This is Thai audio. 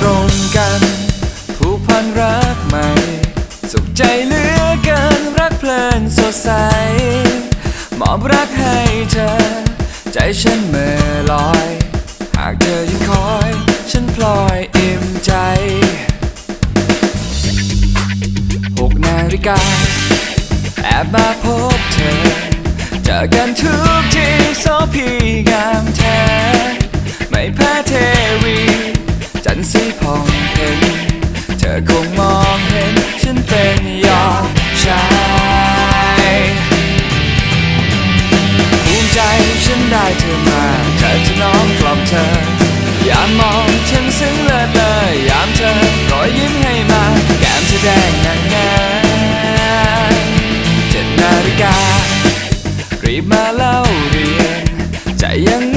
ตรงกัน ผูกพันรักใหม่ สุขใจเหลือเกินรักเพลินสดใส มอบรักให้เธอ ใจฉันเมื่อลอย หากเธอยังคอย ฉันพลอยอิ่มใจหกนาฬิกาแอบมาพบเธอ เจอกันทุกทีโซพีงามแท้ ไม่แพ้ นสีผ่องเพ็ญเธอคงมองเห็น ฉันเป็นยอดชายภูมิใจฉันได้เธอมาเธอจะน้อมกล่อมเธอ ยามมองฉันซึ้งเลิศเลย ยามเธอรอยยิ้มให้มาแก้มเธอแดงนางงามเจ็ดนาฬิการีบมาเล่าเรียนใจยัง